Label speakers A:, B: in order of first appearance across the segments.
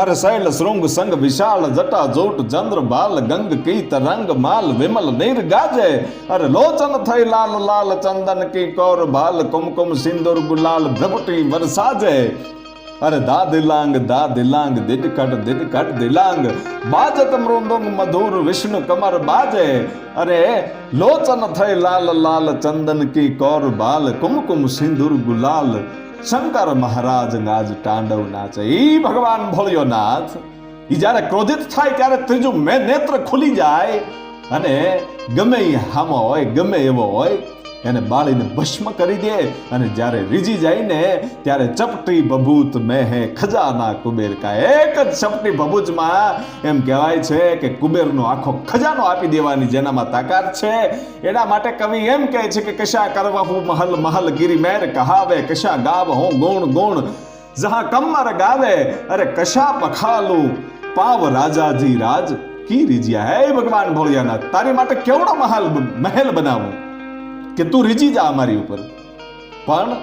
A: અરે શૈલ શૃંગ સંગ વિશાળ જટા જોટ ચંદ્ર બાલ ગંગ કીત રંગ માલ વિમલ નીર ગાજે. અરે લોચન થઈ લાલ લાલ ચંદન કી કૌર ભાલ કુમકુમ સિંદુર ગુલાલ ભ્રપટી વરસાજે અરે દા દિલાંગ દા દિલાંગ દિડકટ દિડકટ દિલાંગ બાજત મૃદુંગ મધુર વિષ્ણુ કમર બાજે. અરે લોચન થઈ લાલ લાલ ચંદન કી કૌર બાલ કુમકુમ સિંદુર ગુલાલ શંકર મહારાજ નાજ તાંડવ નાચે. એ ભગવાન ભોળ્યો નાથ. એ જ્યારે ક્રોધિત થાય ત્યારે ત્રીજું મેં નેત્ર ખુલી જાય. અને ગમે હામો હોય, ગમે એવો હોય એને બાળીને ભસ્મ કરી દે અને જ્યારે રીજી જાય ને ત્યારે ચપટી બબૂત મેહે ખજાના કુબેર કા એક જ ચપટી ભભૂજમાં એમ કહેવાય છે કે કુબેરનો આખો ખજાનો આપી દેવાની જેનામાં તાકાત છે. એના માટે કવિ એમ કહે છે કે કશા કરવા હું મહલ મહલ ગીરી મેર કહાવે, કશા ગાવ હું ગુણ ગુણ જહા કમર ગાવે. અરે કશા પખાલું પાવ રાજાજી રાજ કી રીજ્યા હે ભગવાન ભોળિયાનાથ? તારી માટે કેવડો મહાલ મહેલ બનાવું? કે તું રીજી જા અમારી ઉપર. પણ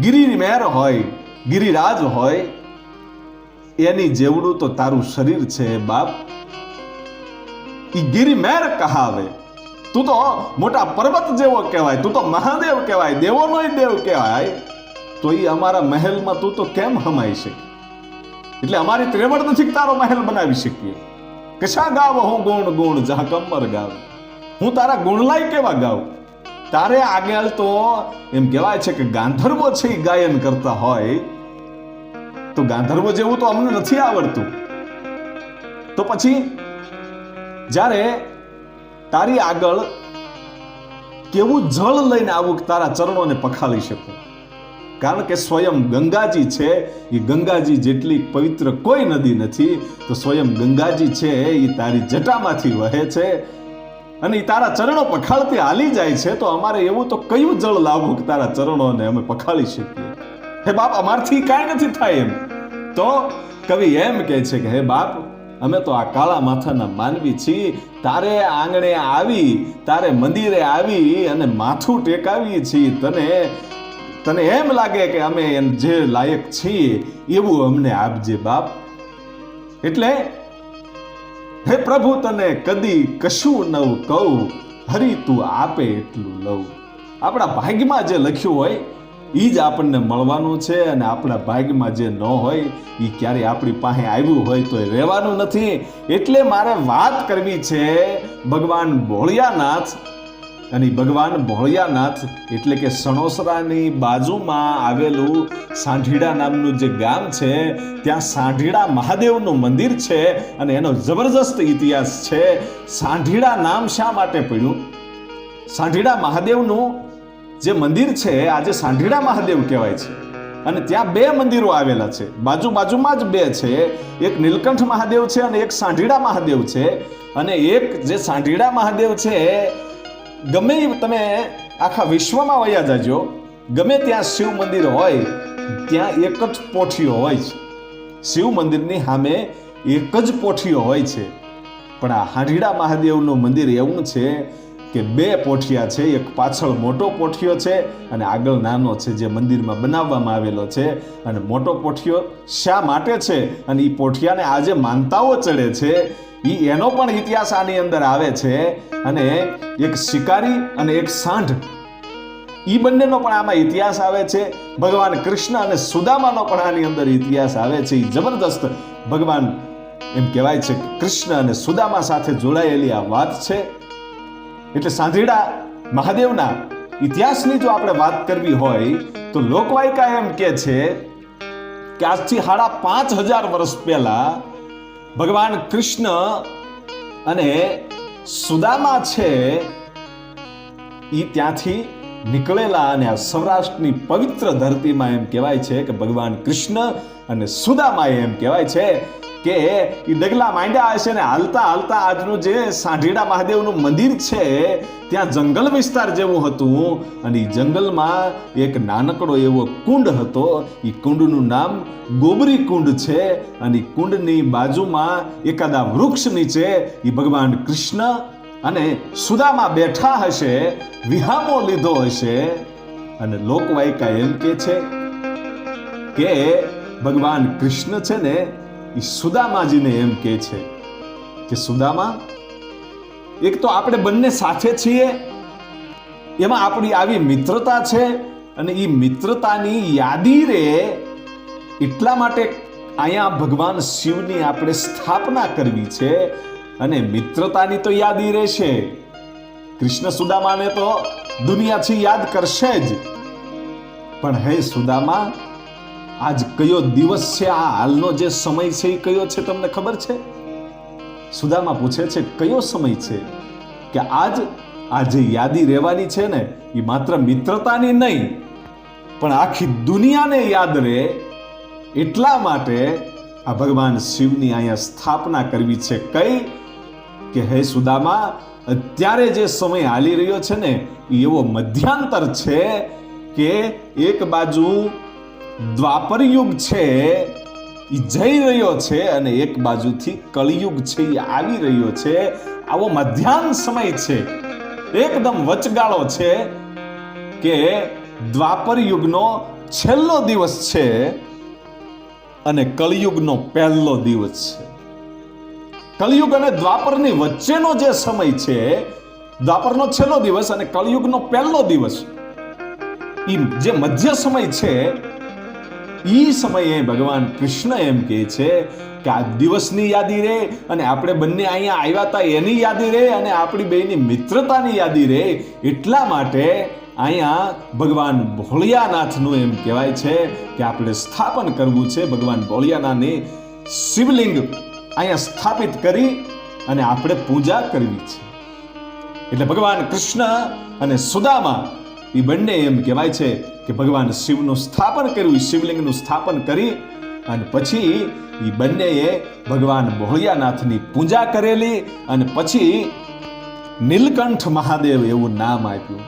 A: ગિરી મેર હોય, ગિરિરાજ હોય, એની જેવડું તો તારું શરીર છે બાપ. ઈ ગિરિમેર કહાવે. તું તો મોટા પર્વત જેવો કહેવાય, તું તો મહાદેવ કહેવાય, દેવોનો દેવ કહેવાય. તો એ અમારા મહેલમાં તું તો કેમ હમાઈ શકે? એટલે અમારી ત્રેવડ નથી તારો મહેલ બનાવી શકીએ? કશા ગાવ હું ગુણ ગુણ, જહા કમર ગાવ? હું તારા ગુણલાય કેવા ગાવ? તારે આગળ તો એમ કહેવાય છે કે ગાંધર્વો છે ગાયન કરતા હોય. તો ગાંધર્વો જેવું તો અમને નથી આવડતું. તો પછી જ્યારે તારી આગળ કેવું જળ લઈને આવું તારા ચરણોને પખાળી શકું? કારણ કે સ્વયં ગંગાજી છે, એ ગંગાજી જેટલી પવિત્ર કોઈ નદી નથી, તો સ્વયં ગંગાજી છે એ તારી જટામાંથી વહે છે અને એ તારા ચરણો પખાળતી હાલી જાય છે, તો અમારે એવું તો કયું જળ લાવવું કે તારા ચરણોને અમે પખાળી શકીએ? હે બાપ, અમારથી કાંઈ નથી થાય એમ. તો કવિ એમ કહે છે કે, હે બાપ, અમે તો આ કાળા માથાના માનવી છીએ. તારે આંગણે આવી, તારે મંદિરે આવી અને માથું ટેકાવીએ છીએ. તને તને એમ લાગે કે અમે એમ જે લાયક છીએ, એવું અમને આપજે બાપ. એટલે હે પ્રભુ, તને કદી કશું નવ કહું? હરી તું આપે એટલું લઉં. આપણા ભાગ્યમાં જે લખ્યું હોય એ જ આપણને મળવાનું છે અને આપણા ભાગ્યમાં જે ન હોય એ ક્યારેય આપણી પાસે આવ્યું હોય તો એ રહેવાનું નથી. એટલે મારે વાત કરવી છે ભગવાન ભોળિયાનાથ અને ભગવાન ભોળિયાનાથ એટલે કે સણોસરાની બાજુમાં આવેલું સાંઢીડા નામનું જે ગામ છે, ત્યાં સાંઢીડા મહાદેવનું મંદિર છે અને એનો જબરજસ્ત ઇતિહાસ છે. સાંઢીડા નામ શા માટે પડ્યું? સાંઢીડા મહાદેવનું જે મંદિર છે, આજે સાંઢીડા મહાદેવ કહેવાય છે. અને ત્યાં બે મંદિરો આવેલા છે. બાજુ બાજુમાં જ બે છે. એક નીલકંઠ મહાદેવ છે અને એક સાંઢીડા મહાદેવ છે. અને એક જે સાંઢીડા મહાદેવ છે ગમે તમે આખા વિશ્વમાં વયા જાજો, ગમે ત્યાં શિવ મંદિર હોય, ત્યાં એક જ પોઠીઓ હોય છે. શિવ મંદિરની સામે એક જ પોઠીઓ હોય છે. પણ આ હાંઢીડા મહાદેવનું મંદિર એવું છે કે બે પોઠિયા છે, એક પાછળ મોટો પોઠિયો છે અને આગળ નાનો છે જે મંદિરમાં બનાવવામાં આવેલો છે. અને મોટો પોઠિયો શા માટે છે? અને એ પોઠિયાને આજે માનતાઓ ચડે છે. એ એનો પણ ઇતિહાસ આની અંદર આવે છે અને એક શિકારી અને એક સાંઢ. એ બંનેનો પણ આમાં ઇતિહાસ આવે છે. ભગવાન કૃષ્ણ અને સુદામાનો પણ આની અંદર ઇતિહાસ આવે છે. એ જબરદસ્ત ભગવાન એમ કહેવાય છે કૃષ્ણ અને સુદામા સાથે જોડાયેલી આ વાત છે. એટલે સાંધીડા મહાદેવના ઇતિહાસની જો આપણે વાત કરવી હોય, તો લોકવાયકા એમ કે છે કે આજથી સાડા પાંચ હજાર વર્ષ પહેલા ભગવાન કૃષ્ણ અને સુદામા છે. એ ત્યાંથી નીકળેલા અને આ સૌરાષ્ટ્રની પવિત્ર ધરતીમાં એમ કહેવાય છે કે ભગવાન કૃષ્ણ અને સુદામાએ એમ કહેવાય છે કે એ ડગલા માંડ્યા હશે ને હાલતા હાલતા આજનું જે સાંઢીડા મહાદેવનું મંદિર છે, ત્યાં જંગલ વિસ્તાર જેવું હતું. અને એ જંગલમાં એક નાનકડો એવો કુંડ હતો. એ કુંડનું નામ ગોબરી કુંડ છે. અને કુંડની બાજુમાં એકાદા વૃક્ષ નીચે એ ભગવાન કૃષ્ણ અને સુદામાં બેઠા હશે, વિહામો લીધો હશે. અને લોકવાયકા એમ કે છે કે ભગવાન કૃષ્ણ છે ને એ સુદામાજીને એમ કહે છે કે સુદામા, એક તો આપણે બંને સાથે છીએ, એમાં આપણી આવી મિત્રતા છે અને એ મિત્રતાની યાદી રે એટલા માટે અહીંયા ભગવાન શિવની આપણે સ્થાપના કરવી છે અને મિત્રતાની તો યાદી રહેશે. કૃષ્ણ સુદામાને તો દુનિયાથી યાદ કરશે જ. પણ હે સુદામા આજ કયો દિવસ છે? આ હાલનો જે સમય છે, એ કયો છે તમને ખબર છે? સુદામા પૂછે છે, કયો સમય છે? કે આજ, આ જે યાદી રહેવાની છે ને, એ માત્ર મિત્રતાની નહીં, પણ આખી દુનિયાને યાદ રહે એટલા માટે આ ભગવાન શિવની અહીંયા સ્થાપના કરવી છે. કઈ? કે હે સુદામા, અત્યારે જે સમય હાલી રહ્યો છે ને, એ એવો મધ્યાંતર છે કે એક બાજુ દ્વાપર યુગ છે એ જઈ રહ્યો છે અને એક બાજુથી કળિયુગ છે એ આવી રહ્યો છે. આવો મધ્યાહન સમય છે. એકદમ વચગાળો છે કે દ્વાપર યુગનો છેલ્લો દિવસ છે અને કળિયુગનો પહેલો દિવસ છે. કળિયુગ અને દ્વાપરની વચ્ચેનો જે સમય છે, દ્વાપરનો છેલ્લો દિવસ અને કળિયુગનો પહેલો દિવસ એ જે મધ્ય સમય છે ઈ સમયે ભગવાન કૃષ્ણ એમ કહે છે કે આ દિવસની યાદી રે અને આપણે બંને અહીંયા આવ્યા હતા એની યાદી રે અને આપણી બેની મિત્રતાની યાદી રે એટલા માટે અહીંયા ભગવાન ભોળિયાનાથનું એમ કહેવાય છે કે આપણે સ્થાપન કરવું છે. ભગવાન ભોળિયાનાથની શિવલિંગ અહીંયા સ્થાપિત કરી અને આપણે પૂજા કરવી છે. એટલે ભગવાન કૃષ્ણ અને સુદામા એ બંને એમ કહેવાય છે કે ભગવાન શિવનું સ્થાપન કર્યું શિવલિંગનું સ્થાપન કરી અને પછી એ બંનેએ ભગવાન ભોળિયાનાથની પૂજા કરેલી અને પછી નીલકંઠ મહાદેવ એવું નામ આપ્યું.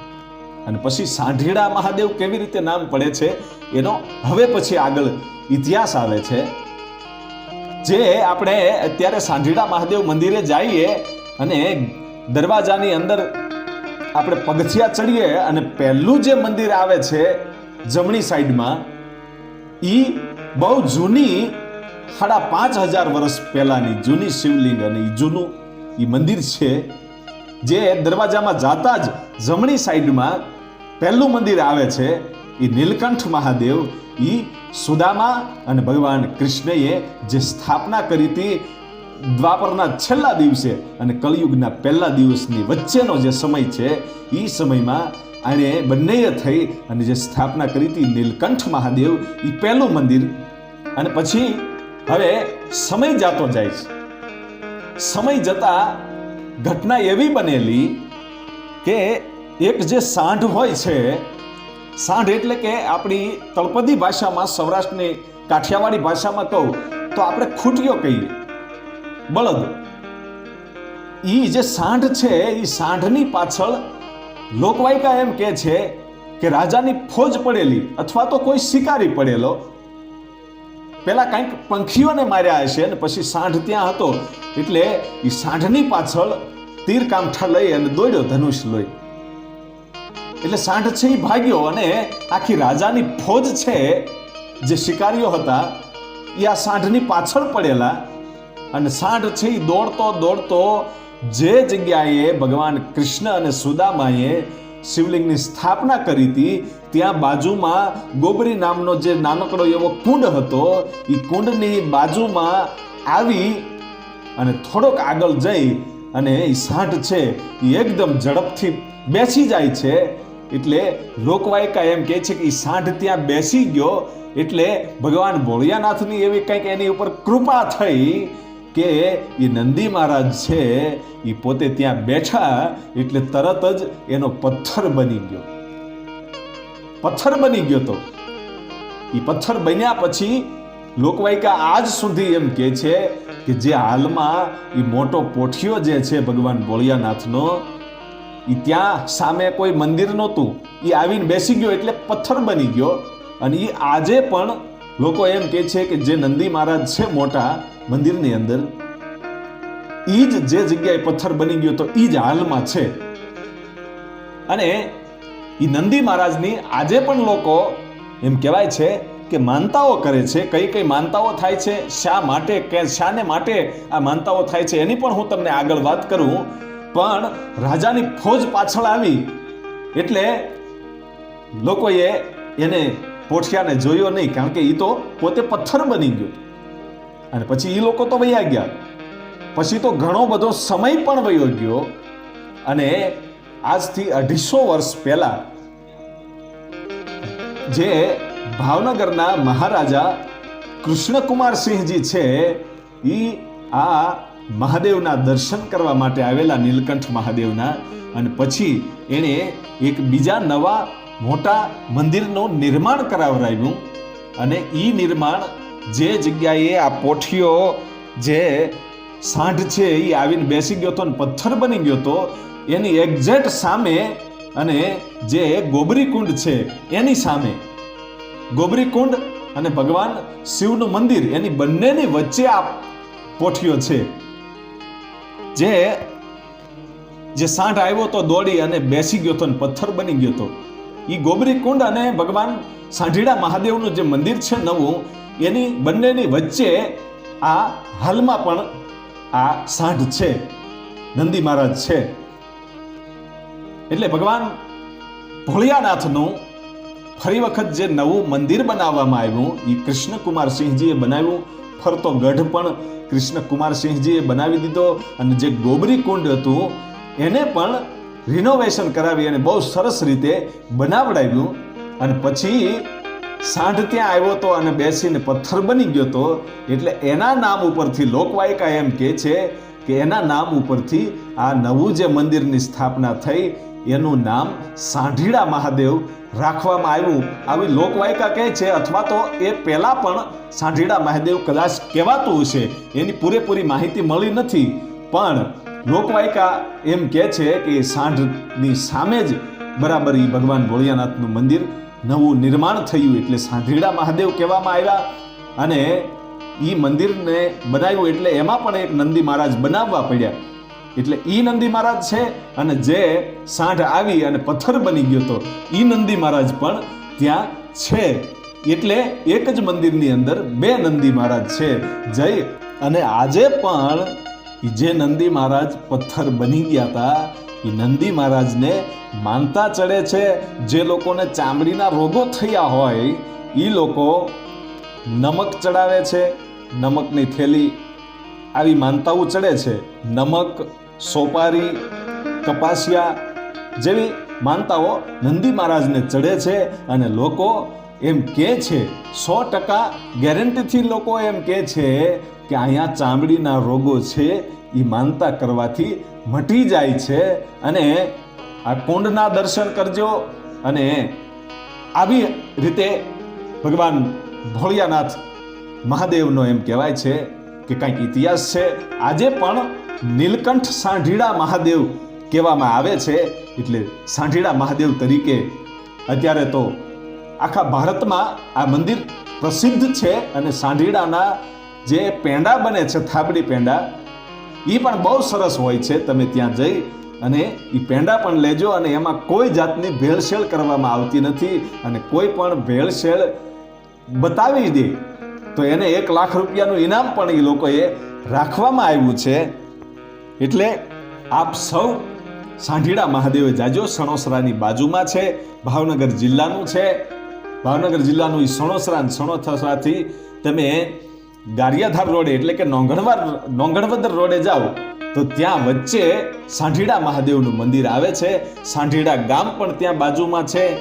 A: અને પછી સાંઢીડા મહાદેવ કેવી રીતે નામ પડે છે, એનો હવે પછી આગળ ઇતિહાસ આવે છે. જે આપણે અત્યારે સાંઢીડા મહાદેવ મંદિરે જઈએ અને દરવાજાની અંદર આપણે પગથિયા ચડીએ અને પહેલું જે મંદિર આવે છે જમણી સાઈડમાં એ બહુ જૂની, સાડા પાંચ હજાર વર્ષ પહેલાની જૂની શિવલિંગ અને એ જૂનું એ મંદિર છે, જે દરવાજામાં જાતા જ જમણી સાઈડમાં પહેલું મંદિર આવે છે એ નીલકંઠ મહાદેવ એ સુદામા અને ભગવાન કૃષ્ણએ જે સ્થાપના કરી હતી દ્વાપરના છેલ્લા દિવસે અને કલયુગના પહેલા દિવસની વચ્ચેનો જે સમય છે એ સમયમાં આણે બંનેએ થઈ અને જે સ્થાપના કરી હતી નીલકંઠ મહાદેવ એ પહેલું મંદિર. અને પછી હવે સમય જાતો જાય છે. સમય જતા ઘટના એવી બનેલી કે એક જે સાંઢ હોય છે, સાંઢ એટલે કે આપણી તળપદી ભાષામાં સૌરાષ્ટ્રની કાઠિયાવાડી ભાષામાં કહું, તો આપણે ખૂટ્યો કહીએ. બળદ. ઈ જે સાંઢ છે એ સાંઢની પાછળ લોકવાયકા એમ કહે છે કે રાજાની ફોજ પડેલી અથવા તો કોઈ શિકારી પડેલો. પેલા કંઈક પંખીઓને માર્યા હશે અને પછી સાંઢ ત્યાં હતો. એટલે એ સાંઢની પાછળ તીર કામઠા લઈ અને દોડ્યો ધનુષ લઈ. એટલે સાંઢ છે એ ભાગ્યો અને આખી રાજાની ફોજ છે જે શિકારીઓ હતા એ આ સાંઢની પાછળ પડેલા. અને સાંઠ છે દોડતો દોડતો જે જગ્યાએ ભગવાન કૃષ્ણ અને સુદામાએ શિવલિંગની સ્થાપના કરી હતી, ત્યાં બાજુમાં ગોબરી નામનો જે નાનકડો એવો કુંડ હતો એ કુંડની બાજુમાં આવી અને થોડોક આગળ જઈ અને એ સાઠ છે એ એકદમ ઝડપથી બેસી જાય છે. એટલે લોકવાયકા એમ કહે છે કે એ સાઠ ત્યાં બેસી ગયો, એટલે ભગવાન ભોળિયાનાથની એવી કંઈક એની ઉપર કૃપા થઈ કે એ નંદી મહારાજ છે એ પોતે ત્યાં બેઠા એટલે તરત જ એનો પથ્થર બની ગયો. પથ્થર બની ગયો તો. એ પથ્થર બન્યા પછી લોકવાયકા આજ સુધી એમ કે છે કે જે હાલમાં એ મોટો પોઠિયો જે છે ભગવાન ભોળિયાનાથનો એ ત્યાં સામે કોઈ મંદિર નહોતું. એ આવીને બેસી ગયો એટલે પથ્થર બની ગયો. અને એ આજે પણ લોકો એમ કહે છે કે જે નંદી મહારાજ છે મોટા મંદિરની અંદર એ જ જે જગ્યાએ પથ્થર બની ગયો તો એ જ હાલમાં છે. અને એ નંદી મહારાજની આજે પણ લોકો એમ કહેવાય છે કે માનતાઓ કરે છે. કઈ કઈ માનતાઓ થાય છે, શા માટે, કે શાને માટે આ માનતાઓ થાય છે એની પણ હું તમને આગળ વાત કરું. પણ રાજાની ફોજ પાછળ આવી એટલે લોકોએ એને પોઠિયાને જોયો નહીં. કારણ કે એ તો પોતે પથ્થર બની ગયો. અને પછી એ લોકો તો વૈયા ગયા. પછી તો ઘણો બધો સમય પણ વયો ગયો અને આજથી અઢીસો વર્ષ પહેલા જે ભાવનગરના મહારાજા કૃષ્ણકુમારસિંહજી છે એ આ મહાદેવના દર્શન કરવા માટે આવેલા નીલકંઠ મહાદેવના અને પછી એણે એક બીજા નવા મોટા મંદિરનું નિર્માણ કરાવરાવ્યું અને એ નિર્માણ જે જગ્યાએ આ પોઠીઓ જે સાંઢ છે એ આવીને બેસી ગયો હતો અને પથ્થર બની ગયો હતો, એની એક્ઝેક્ટ સામે અને જે ગોબરી કુંડ છે એની સામે. ગોબરી કુંડ અને ભગવાન શિવનું મંદિર, એની બંનેની વચ્ચે આ પોઠીઓ છે. જે જે સાંઢ આવ્યો તો દોડી અને બેસી ગયો તો અને પથ્થર બની ગયો હતો. એ ગોબરી કુંડ અને ભગવાન સાંઢીડા મહાદેવનું જે મંદિર છે નવું એની બંનેની વચ્ચે આ હાલમાં પણ આ સાંઢ છે. નંદી મહારાજ છે. એટલે ભગવાન ભોળિયાનાથનું ફરી વખત જે નવું મંદિર બનાવવામાં આવ્યું, એ કૃષ્ણકુમાર સિંહજીએ બનાવ્યું. ફરતો ગઢ પણ કૃષ્ણકુમાર સિંહજીએ બનાવી દીધો અને જે ગોબરી કુંડ હતું, એને પણ રિનોવેશન કરાવી અને બહુ સરસ રીતે બનાવડાવ્યું. અને પછી સાંઢ ત્યાં આવ્યો તો અને બેસીને પથ્થર બની ગયો તો, એટલે એના નામ ઉપરથી લોકવાયકા એમ કહે છે કે એના નામ ઉપરથી આ નવું જે મંદિરની સ્થાપના થઈ, એનું નામ સાંઢીડા મહાદેવ રાખવામાં આવ્યું. આવી લોકવાયકા કહે છે, અથવા તો એ પહેલાં પણ સાંઢીડા મહાદેવ કદાચ કહેવાતું હશે, એની પૂરેપૂરી માહિતી મળી નથી. પણ લોકવાયકા એમ કહે છે કે સાંઢની સામે જ બરાબર એ ભગવાન ભોળિયાનાથનું મંદિર નવું નિર્માણ થયું એટલે સાંધીડા મહાદેવ કહેવામાં આવ્યા અને એ મંદિરને બનાવ્યું એટલે એમાં પણ એક નંદી મહારાજ બનાવવા પડ્યા. એટલે ઈ નંદી મહારાજ છે અને જે સાંઢ આવી અને પથ્થર બની ગયો તો ઈ નંદી મહારાજ પણ ત્યાં છે. એટલે એક જ મંદિરની અંદર બે નંદી મહારાજ છે. જય અને આજે પણ જે નંદી મહારાજ પથ્થર બની ગયા હતા એ નંદી મહારાજને માનતા ચડે છે, જે લોકોને ચામડીના રોગો થયા હોય એ લોકો નમક ચડાવે છે. નમકની થેલી આવી માનતાઓ ચડે છે. નમક, સોપારી, કપાસિયા જેવી માનતાઓ નંદી મહારાજને ચડે છે અને લોકો એમ કહે છે, સો ટકા ગેરંટીથી લોકો એમ કહે છે કે અહીંયા ચામડીના રોગો છે એ માનતા કરવાથી મટી જાય છે. અને આ કુંડના દર્શન કરજો અને આવી રીતે ભગવાન ભોળિયાનાથ મહાદેવનો એમ કહેવાય છે કે કંઈક ઇતિહાસ છે. આજે પણ નીલકંઠ સાંઢીડા મહાદેવ કહેવામાં આવે છે. એટલે સાંઢીડા મહાદેવ તરીકે અત્યારે તો આખા ભારતમાં આ મંદિર પ્રસિદ્ધ છે અને સાંઢીડાના જે પેંડા બને છે, થાબડી પેંડા એ પણ બહુ સરસ હોય છે, તમે ત્યાં જઈ અને એ પેંડા પણ લેજો અને એમાં કોઈ જાતની ભેળસેળ કરવામાં આવતી નથી અને કોઈ પણ ભેળસેળ બતાવી દે, તો એને એક લાખ રૂપિયાનું ઇનામ પણ એ લોકોએ રાખવામાં આવ્યું છે. એટલે આપ સૌ સાંઢીડા મહાદેવે જાજો, સણોસરાની બાજુમાં છે, ભાવનગર જિલ્લાનું છે. ભાવનગર જિલ્લાનું એ સણોસરા સણોસરાથી તમે ગારિયાધાર રોડે, એટલે કે નોંગણવાર નોંગણવદર રોડે જાઓ, તો ત્યાં વચ્ચે સાંઢીડા મહાદેવનું મંદિર આવે છે. સાંઢીડા ગામ પણ ત્યાં બાજુમાં છે.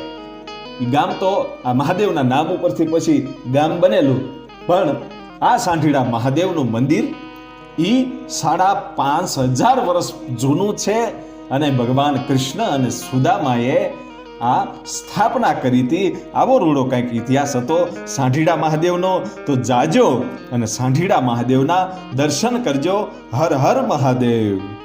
A: ગામ તો આ મહાદેવના નામ ઉપરથી પછી ગામ બનેલું. પણ આ સાંઢીડા મહાદેવનું મંદિર ઈ સાડા પાંચ હજાર વર્ષ જૂનું છે અને ભગવાન કૃષ્ણ અને સુદામાએ આ સ્થાપના કરી હતી. આવો રૂડો કંઈક ઇતિહાસ હતો. સાંઢીડા મહાદેવનો. તો જાજો અને સાંઢીડા મહાદેવના દર્શન કરજો. હર હર મહાદેવ.